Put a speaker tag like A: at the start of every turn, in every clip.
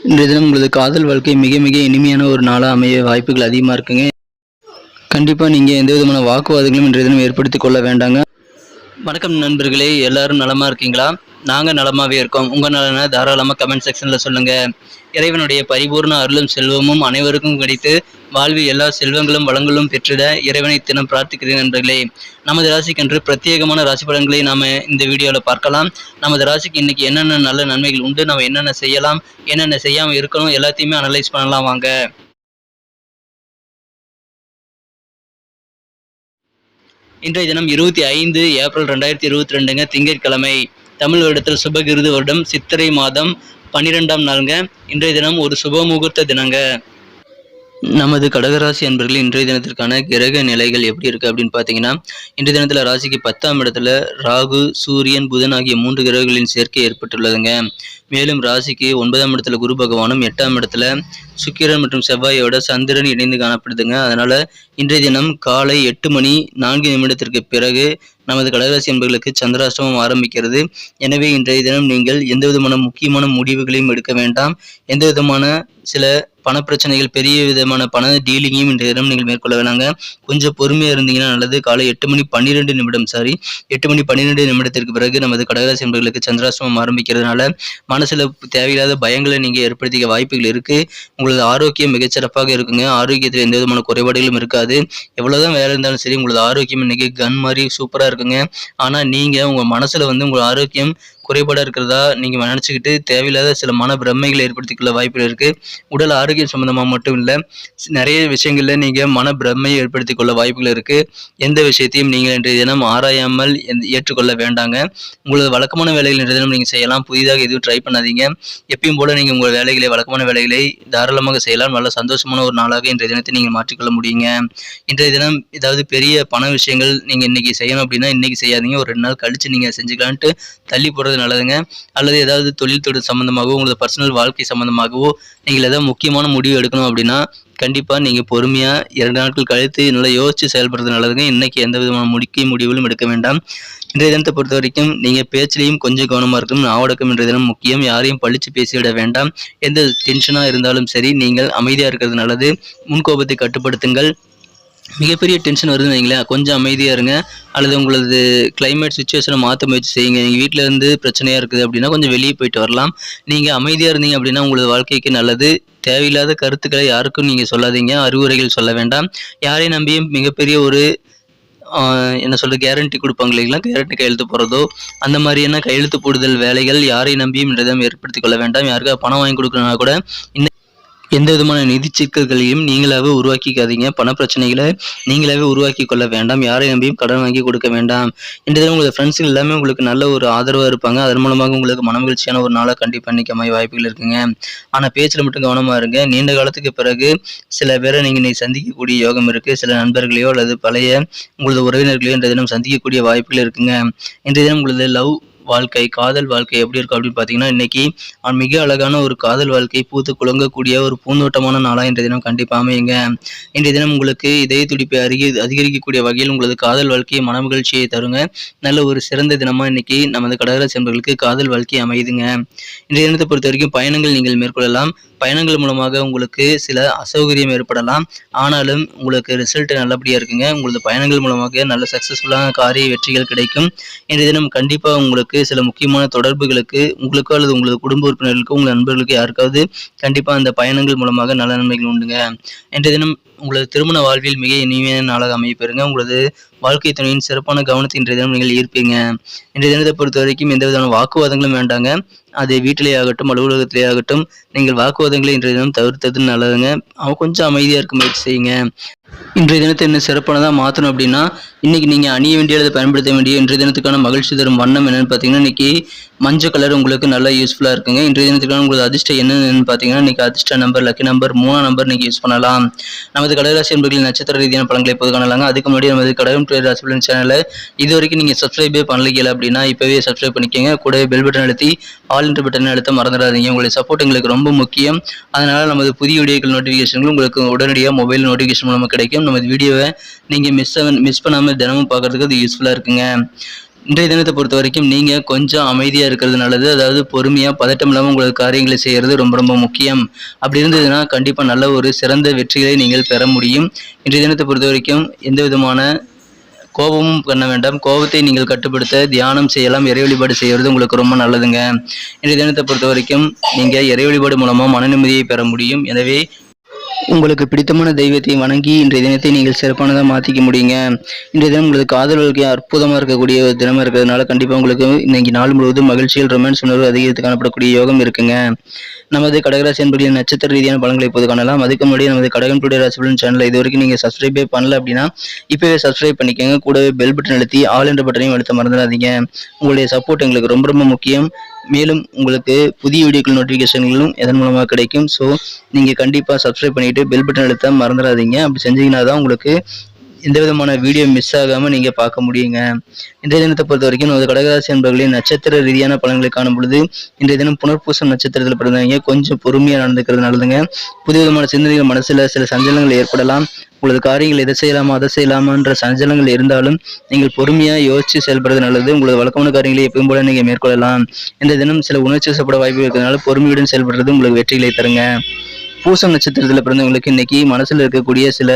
A: இன்றைய தினம் உங்களது காதல் வாழ்க்கை மிக மிக இனிமையான ஒரு நாளாக அமைய வாய்ப்புகள் அதிகமாக இருக்குங்க. கண்டிப்பாக நீங்கள் எந்த விதமான வாக்குவாதங்களும் இன்றைய தினம் ஏற்படுத்தி கொள்ள வேண்டாங்க. வணக்கம் நண்பர்களே எல்லாரும் நலமாக இருக்கீங்களா? நாங்கள் நலமாகவே இருக்கோம். உங்கள் நலனை தாராளமாக கமெண்ட் செக்ஷனில் சொல்லுங்கள் இறைவனுடைய பரிபூர்ண அருளும் செல்வமும் அனைவருக்கும் கிடைத்து வாழ்வில் எல்லா செல்வங்களும் வளங்களும் பெற்றிட இறைவனை தினம் பிரார்த்திக்கிறேன் நண்பர்களே. நமது ராசிக்கென்று பிரத்யேகமான ராசி பலன்களை நாம் இந்த வீடியோவில் பார்க்கலாம். நமது ராசிக்கு இன்னைக்கு என்னென்ன நல்ல நன்மைகள் உண்டு நம்ம என்னென்ன செய்யலாம் என்னென்ன செய்யாமல் இருக்கணும் எல்லாத்தையுமே அனலைஸ் பண்ணலாம் வாங்க. இன்றைய தினம் இருபத்தி ஐந்து ஏப்ரல் ரெண்டாயிரத்தி இருபத்தி ரெண்டுங்க திங்கட்கிழமை. தமிழ் வருடத்தில் சுபகிருது வருடம் சித்திரை மாதம் பன்னிரெண்டாம் நாளுங்க. இன்றைய தினம் ஒரு சுப முகூர்த்த தினங்க. நமது கடகராசி அன்பர்கள் இன்றைய தினத்திற்கான கிரக நிலைகள் எப்படி இருக்கு அப்படின்னு பார்த்தீங்கன்னா இன்றைய தினத்தில் ராசிக்கு பத்தாம் இடத்துல ராகு சூரியன் புதன் ஆகிய மூன்று கிரகங்களின் சேர்க்கை ஏற்பட்டுள்ளதுங்க. மேலும் ராசிக்கு ஒன்பதாம் இடத்துல குரு பகவானும் எட்டாம் இடத்துல சுக்கிரன் மற்றும் செவ்வாயோட சந்திரன் இணைந்து காணப்படுதுங்க. அதனால இன்றைய தினம் காலை எட்டு மணி நான்கு நிமிடத்திற்கு பிறகு நமது கடகராசி என்பர்களுக்கு சந்திராஷ்டமம் ஆரம்பிக்கிறது. எனவே இன்றைய தினம் நீங்கள் எந்த விதமான முக்கியமான முடிவுகளையும் எடுக்க வேண்டாம். எந்த விதமான சில பணப்பிரச்சனைகள் பெரிய விதமான பண டீலிங்கையும் இன்றைய தினம் நீங்கள் மேற்கொள்ள வேணாங்க. கொஞ்சம் பொறுமையாக இருந்தீங்கன்னா நல்லது. காலை எட்டு மணி பன்னிரெண்டு நிமிடம் சாரி எட்டு மணி பன்னிரெண்டு நிமிடத்திற்கு பிறகு நமது கடகராசி நண்பர்களுக்கு சந்திராசிரமம் ஆரம்பிக்கிறதுனால மனசில் தேவையில்லாத பயங்களை நீங்கள் ஏற்படுத்திக்க வாய்ப்புகள் இருக்குது உங்களது ஆரோக்கியம் மிகச்சிறப்பாக இருக்குங்க. ஆரோக்கியத்தில் எந்த விதமான குறைபாடுகளும் இருக்காது. எவ்வளோதான் வேலை இருந்தாலும் சரி உங்களது ஆரோக்கியம் இன்னைக்கு கன் மாதிரி சூப்பராக இருக்குங்க. ஆனால் நீங்கள் உங்கள் மனசில் வந்து உங்கள் ஆரோக்கியம் குறைபாடாக இருக்கிறதா நீங்கள் நினச்சிக்கிட்டு தேவையில்லாத சில மன பிரமைகளை ஏற்படுத்திக்கொள்ள வாய்ப்புகள் இருக்குது உடல் ஆரோக்கியம் சம்மந்தமாக மட்டும் இல்லை நிறைய விஷயங்களில் நீங்கள் மன பிரமையை ஏற்படுத்தி கொள்ள வாய்ப்புகள் இருக்குது எந்த விஷயத்தையும் நீங்கள் இன்றைய தினம் ஆராயாமல் ஏற்றுக்கொள்ள வேண்டாங்க. உங்களது வழக்கமான வேலைகள் இன்றைய தினம் நீங்கள் செய்யலாம். புதிதாக எதுவும் ட்ரை பண்ணாதீங்க. எப்பயும் போல நீங்கள் உங்கள் வேலைகளை வழக்கமான வேலைகளை தாராளமாக செய்யலாம். நல்ல சந்தோஷமான ஒரு நாளாக இன்றைய தினத்தை நீங்கள் மாற்றிக்கொள்ள முடியுங்க. இன்றைய தினம் ஏதாவது பெரிய பண விஷயங்கள் நீங்கள் இன்றைக்கி செய்யணும் அப்படின்னா இன்றைக்கி செய்யாதீங்க. ஒரு ரெண்டு நாள் கழித்து நீங்கள் செஞ்சுக்கலான்ட்டு தள்ளி போடுறது நல்லதுங்க. அல்லது ஏதாவது தொழில் தொழில் சம்மந்தமாகவோ உங்களது பர்சனல் வாழ்க்கை சம்மந்தமாகவோ நீங்கள் ஏதாவது முக்கியமான முடிவு எடுக்கணும் அப்படின்னா கண்டிப்பாக நீங்கள் பொறுமையாக இரண்டு நாட்கள் கழித்து நல்லா யோசித்து செயல்படுறது நல்லதுங்க. இன்னைக்கு எந்த விதமான முடிக்கும் முடிவுகளும் எடுக்க வேண்டாம். இன்றைய தினத்தை பொறுத்த வரைக்கும் நீங்கள் பேச்சிலையும் கொஞ்சம் கவனமாக இருக்கணும். நாவடக்கம் இன்றைய தினம் முக்கியம். யாரையும் பழித்து பேசிவிட வேண்டாம். எந்த டென்ஷனாக இருந்தாலும் சரி நீங்கள் அமைதியாக இருக்கிறது நல்லது. முன்கோபத்தை கட்டுப்படுத்துங்கள். மிகப்பெரிய டென்ஷன் வருதுன்னு வைங்களேன். கொஞ்சம் அமைதியாக இருங்க. அல்லது உங்களது கிளைமேட் சுச்சுவேஷனை மாற்ற முயற்சி செய்யுங்க. நீங்கள் வீட்டில் இருந்து பிரச்சனையாக இருக்குது அப்படின்னா கொஞ்சம் வெளியே போயிட்டு வரலாம். நீங்கள் அமைதியாக இருந்தீங்க அப்படின்னா உங்களது வாழ்க்கைக்கு நல்லது. தேவையில்லாத கருத்துக்களை யாருக்கும் நீங்கள் சொல்லாதீங்க. அறிவுரைகள் சொல்ல வேண்டாம். யாரையும் நம்பியும் மிகப்பெரிய ஒரு என்ன சொல்ற கேரண்டி கொடுப்பாங்க இல்லைங்களா? கேரண்டி கையெழுத்து போடுறதோ அந்த மாதிரியான கையெழுத்து போடுதல் வேலைகள் யாரை நம்பியும் இன்றைய ஏற்படுத்திக் கொள்ள வேண்டாம். யாருக்காவது பணம் வாங்கி கொடுக்கணும்னா கூட இந்த எந்த விதமான நிதி சிக்கல்களையும் நீங்களாவே உருவாக்கிக்காதீங்க. பண பிரச்சனைகளை நீங்களாவே உருவாக்கி கொள்ள வேண்டாம். யாரை நம்பியும் கடன் வாங்கி கொடுக்க வேண்டாம். இந்த உங்களோட ஃப்ரெண்ட்ஸுங்க எல்லாமே உங்களுக்கு நல்ல ஒரு ஆதரவாக இருப்பாங்க. அதன் மூலமாக உங்களுக்கு மனமகிழ்ச்சியான ஒரு நாளாக கண்டிப்பாக இன்னைக்கு அமைய வாய்ப்புகள் இருக்குங்க. ஆனால் பேச்சில் மட்டும் கவனமாக இருங்க. நீண்ட காலத்துக்கு பிறகு சில பேரை நீங்கள் இன்னைக்கு சந்திக்கக்கூடிய யோகம் இருக்குது சில நண்பர்களையோ அல்லது பழைய உங்களது உறவினர்களையோ இன்றைய தினம் சந்திக்கக்கூடிய வாய்ப்புகள் இருக்குங்க. இன்றைய தினம் உங்களது லவ் வாழ்க்கை காதல் வாழ்க்கை எப்படி இருக்கும் அப்படின்னு பார்த்தீங்கன்னா இன்னைக்கு மிக அழகான ஒரு காதல் வாழ்க்கை பூத்து குலுங்கக்கூடிய ஒரு பூந்தோட்டமான நாளாக இன்றைய தினம் கண்டிப்பாக அமையுங்க. இன்றைய தினம் உங்களுக்கு இதய துடிப்பை அருகி அதிகரிக்கக்கூடிய வகையில் உங்களது காதல் வாழ்க்கையை மனமகிழ்ச்சியை தருங்க. நல்ல ஒரு சிறந்த தினமாக இன்னைக்கு நமது கடகராசி என்பர்களுக்கு காதல் வாழ்க்கை அமையுதுங்க இன்றைய தினத்தை பொறுத்த வரைக்கும் பயணங்கள் நீங்கள் மேற்கொள்ளலாம். பயணங்கள் மூலமாக உங்களுக்கு சில அசௌகரியம் ஏற்படலாம். ஆனாலும் உங்களுக்கு ரிசல்ட் நல்லபடியாக இருக்குங்க. உங்களது பயணங்கள் மூலமாக நல்ல சக்ஸஸ்ஃபுல்லான காரிய வெற்றிகள் கிடைக்கும். இன்றைய தினம் கண்டிப்பாக உங்களுக்கு சில முக்கியமான தொடர்புகளுக்கு உங்களுக்கோ அல்லது உங்களது குடும்ப உறுப்பினர்களுக்கோ உங்கள் நண்பர்களுக்கு யாருக்காவது கண்டிப்பாக அந்த பயணங்கள் மூலமாக நல்ல நன்மைகள் உண்டுங்க. இன்றைய தினம் உங்களது திருமண வாழ்வில் மிக இனிமையான நாளாக அமையப்பெறுங்க உங்களது வாழ்க்கை துணையின் சிறப்பான கவனத்தை இன்றைய தினம் நீங்கள் ஈர்ப்பீங்க. இன்றைய தினத்தை பொறுத்த வரைக்கும் எந்த விதமான வாக்குவாதங்களும் வேண்டாங்க. அது வீட்டிலே ஆகட்டும் அலுவலகத்திலே ஆகட்டும் நீங்கள் வாக்குவாதங்களை இன்றைய தினம் தவிர்த்தது நல்லதுங்க. அவன் கொஞ்சம் அமைதியாக இருக்க முயற்சி செய்யுங்க. இன்றைய தினத்தை இன்னும் சிறப்பானதாக மாற்றணும் அப்படின்னா இன்னைக்கு நீங்கள் அணிய வேண்டிய அல்லது பயன்படுத்த வேண்டிய இன்றைய தினத்துக்கான மகிழ்ச்சி தரும் வண்ணம் என்னன்னு பார்த்தீங்கன்னா இன்னைக்கு மஞ்சள் கலர் உங்களுக்கு நல்லா யூஸ்ஃபுல்லாக இருக்குங்க. இன்றைய தினத்துக்கான உங்களுக்கு அதிர்ஷ்டம் என்னன்னு பார்த்தீங்கன்னா இன்றைக்கி அதிர்ஷ்ட நம்பர் லக்கி நம்பர் மூணாம் நம்பர் நீங்கள் யூஸ் பண்ணலாம். நமது கடகராசி என்பர்களின் நட்சத்திர ரீதியான பழங்களை இப்போது காணலாங்க. அதுக்கு முன்னாடி நமது கடகம் ட்ரேட் ராசிபலன் சேனலை இது வரைக்கும் நீங்கள் சப்ஸ்கிரைபே பண்ணல அப்படின்னா இப்போவே சப்ஸ்கிரைப் பண்ணிக்கோங்க. கூட பெல் பட்டன் அழுத்தி ஆல் இன்டர் பட்டன் அழுத்த மறந்துடாதீங்க. உங்களுடைய சப்போர்ட் எங்களுக்கு ரொம்ப முக்கியம். அதனால் நமது புதிய வீடியோக்கள் நோட்டிஃபிகேஷன்கள் உங்களுக்கு உடனடியாக மொபைல் நோட்டிஃபிகேஷன் மூலமாக கிடைக்கும். நமது வீடியோவை நீங்கள் மிஸ் மிஸ் பண்ணாமல் தினமும் பார்க்கறதுக்கு அது யூஸ்ஃபுல்லாக இருக்குங்க. இன்றைய தினத்தை பொறுத்த வரைக்கும் நீங்கள் கொஞ்சம் அமைதியாக இருக்கிறது நல்லது. அதாவது பொறுமையாக பதட்டம் இல்லாமல் உங்களது காரியங்களை செய்கிறது ரொம்ப ரொம்ப முக்கியம். அப்படி இருந்ததுன்னா கண்டிப்பாக நல்ல ஒரு சிறந்த வெற்றிகளை நீங்கள் பெற முடியும். இன்றைய தினத்தை பொறுத்த வரைக்கும் எந்த விதமான கோபமும் பண்ண வேண்டாம். கோபத்தை நீங்கள் கட்டுப்படுத்த தியானம் செய்யலாம். இறை வழிபாடு செய்கிறது உங்களுக்கு ரொம்ப நல்லதுங்க. இன்றைய தினத்தை பொறுத்த வரைக்கும் நீங்கள் இறை வழிபாடு மூலமாக மன நிம்மதியை பெற முடியும். எனவே உங்களுக்கு பிடித்தமான தெய்வத்தை வணங்கி இன்றைய தினத்தை நீங்கள் சிறப்பானதாக மாற்றிக்க முடியுங்க. இன்றைய தினம் உங்களுக்கு காதல் வாழ்க்கை அற்புதமாக இருக்கக்கூடிய ஒரு தினமாக இருக்கிறதுனால கண்டிப்பாக உங்களுக்கு இன்னைக்கு நாள் முழுவதும் மகிழ்ச்சியில் ரொமான்ஸ் உணர்வு அதிகரித்து காணப்படக்கூடிய யோகம் இருக்குங்க. நமது கடகராசி என்பர்களின் நட்சத்திர ரீதியான பலன்களை இப்போது காணலாம். அதுக்கு முன்னாடி நமது கடகம் டுடே ராசிபலன் சேனலை இது வரைக்கும் நீங்கள் சப்ஸ்கிரைபே பண்ணல அப்படின்னா இப்போவே சப்ஸ்கிரைப் பண்ணிக்கோங்க. கூடவே பெல் பட்டன் அழுத்தி ஆல் என்ற பட்டனையும் அழுத்த மறந்துடாதீங்க. உங்களுடைய சப்போர்ட் எங்களுக்கு ரொம்ப ரொம்ப முக்கியம். மேலும் உங்களுக்கு புதிய வீடியோக்கள் நோட்டிஃபிகேஷன்களும் எதன் மூலமாக கிடைக்கும். ஸோ நீங்கள் கண்டிப்பாக சப்ஸ்கிரைப் பண்ணிவிட்டு பெல் பட்டன் அழுத்த மறந்துடாதீங்க. அப்படி செஞ்சீங்கன்னா தான் உங்களுக்கு எந்த விதமான வீடியோ மிஸ் ஆகாமல் நீங்கள் பார்க்க முடியுங்க. இன்றைய தினத்தை பொறுத்த வரைக்கும் நமது கடகராசி என்பர்களின் நட்சத்திர ரீதியான பலன்களை காணும் பொழுது இன்றைய தினம் புனர்பூசம் நட்சத்திரத்தில் பிறந்தவங்க கொஞ்சம் பொறுமையாக நடந்துக்கிறது நல்லதுங்க. புது விதமான சிந்தனைகள் மனசில் சில சஞ்சலங்கள் ஏற்படலாம். உங்களது காரியங்கள் எதை செய்யலாமா அதை செய்யலாமான்ற சஞ்சலங்கள் இருந்தாலும் நீங்கள் பொறுமையாக யோசித்து செயல்படுறது நல்லது. உங்களது வழக்கமான காரியங்களை எப்பவும் போல நீங்கள் மேற்கொள்ளலாம். இந்த தினம் சில உணர்ச்சி வசப்பட வாய்ப்பு இருக்கிறதுனால பொறுமையுடன் செயல்படுறது உங்களுக்கு வெற்றிகளை தருங்க. பூசம் நட்சத்திரத்தில் பிறந்தவங்களுக்கு இன்னைக்கு மனசுல இருக்கக்கூடிய சில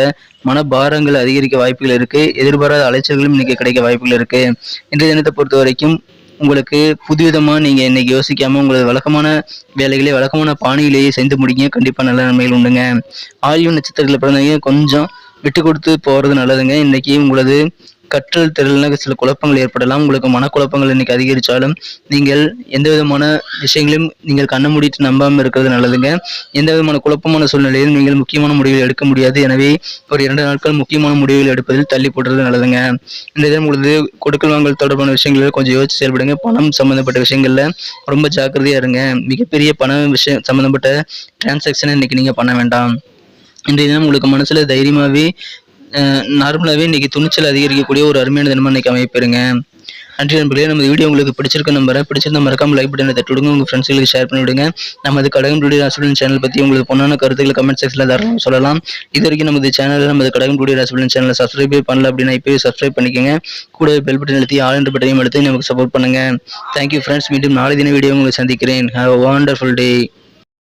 A: மனபாரங்கள் அதிகரிக்க வாய்ப்புகள் இருக்கு. எதிர்பாராத அலைச்சல்களும் இன்னைக்கு கிடைக்க வாய்ப்புகள் இருக்கு. இன்றைய தினத்தை பொறுத்த வரைக்கும் உங்களுக்கு புதுவிதமாக நீங்கள் இன்னைக்கு யோசிக்காம உங்களது வழக்கமான வேலைகளை வழக்கமான பாணியிலேயே செய்து முடிங்க. கண்டிப்பாக நல்ல நன்மைகள் உண்டுங்க. ஆயுள் நட்சத்திரத்தில் பிறந்தவங்க கொஞ்சம் விட்டு கொடுத்து போகிறது நல்லதுங்க. இன்னைக்கு உங்களது கற்றல் திறனில் சில குழப்பங்கள் ஏற்படலாம். உங்களுக்கு மனக்குழப்பங்கள் இன்னைக்கு அதிகரித்தாலும் நீங்கள் எந்த விதமான விஷயங்களையும் நீங்கள் கண்ண மூடிட்டு நம்பாமல் இருக்கிறது நல்லதுங்க. எந்த விதமான குழப்பமான சூழ்நிலையிலும் நீங்கள் முக்கியமான முடிவுகள் எடுக்க முடியாது. எனவே ஒரு இரண்டு நாட்கள் முக்கியமான முடிவுகள் எடுப்பதில் தள்ளி போடுறது நல்லதுங்க. இந்த தினம் உங்களுக்கு கொடுக்கல் வாங்கல் தொடர்பான விஷயங்களில் கொஞ்சம் யோசிச்சு செயல்படுங்க. பணம் சம்மந்தப்பட்ட விஷயங்களில் ரொம்ப ஜாக்கிரதையாக இருங்க. மிகப்பெரிய பண விஷயம் சம்மந்தப்பட்ட டிரான்சாக்ஷனை இன்னைக்கு நீங்கள் பண்ண வேண்டாம். இன்றைய தினம் உங்களுக்கு மனசில் தைரியமாகவே நார்மலாகவே இன்னைக்கு துணிச்சல் அதிகரிக்கக்கூடிய ஒரு அருமையான தினமாக இன்றைக்கி அமைப்பிருங்க நன்றி நண்பர்களே நம்ம வீடியோ உங்களுக்கு பிடிச்சிருக்க நம்பரை பிடிச்சிருந்த மறக்காம லைக் பட்டனை தட்டி விடுங்க. உங்கள் ஃப்ரெண்ட்ஸ்களுக்கு ஷேர் பண்ணி விடுங்க. நமது கடகம் ராசிபலன் சேனல் பற்றி உங்களுக்கு பொண்ணான கருத்துக்களை கமெண்ட் செக்ஷனில் தாராளமாக சொல்லலாம். இது வரைக்கும் நமது சேனலில் நமது கடகம் ராசிபலன் சேனலை சப்ஸ்கிரைபே பண்ணல அப்படின்னா இப்போயே சப்ஸ்கிரைப் பண்ணிக்கோங்க. கூட பெல் பட்டன் அழுத்தி ஆல் என்ற பட்டனையும் அழுத்தி நமக்கு சப்போர்ட் பண்ணுங்க. தேங்க்யூ ஃப்ரெண்ட்ஸ் மீண்டும் நாளை தின வீடியோ உங்களை சந்திக்கிறேன். Have a wonderful day